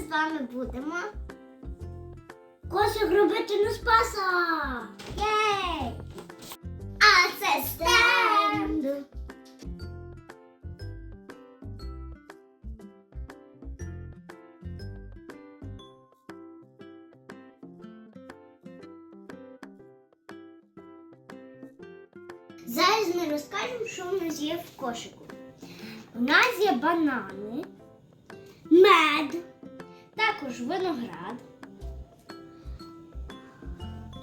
з вами будемо кошик робити на спаса. Єй! А це стенд. Зараз ми розкажемо, що в нас є в кошику. У нас є банани, мед, також виноград,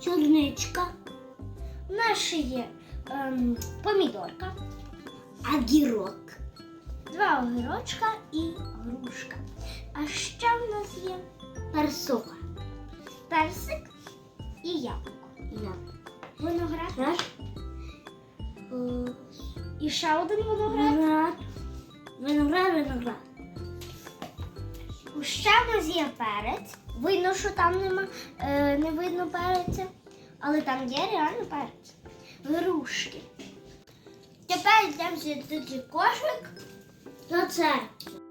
чорничка. У нас ще є ем, помідорка, огірок, два огірочка і грушка. А ще в нас є персуха, персик і яблуко. Виноград. Е, І ще один виноград. Ще в нас є перець. Видно, що там нема, е, не видно переця, але там є реально перець. Грушки. Тепер йдемо сюди кошик до церкви.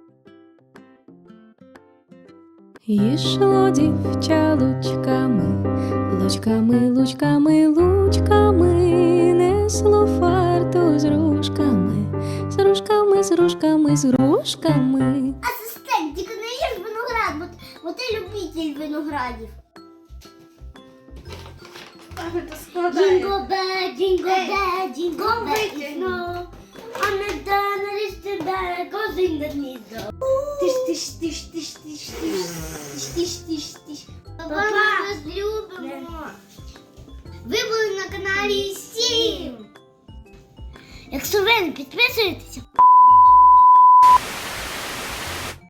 Ішло дівча лучками, лучками, лучками, лучками, несло фарту з ружками, з ружками, з ружками, з ружками. Бо любитель виноградів. Jingle bell, jingle bell, jingle bell, is no. On the done, is the bell goes in the. Тиш, тиш, тиш, тиш, тиш, тиш, тиш, тиш, тиш, тиш. Папа, ми вас любимо. Ви були на каналі Сім. Якщо ви не підписуєтеся,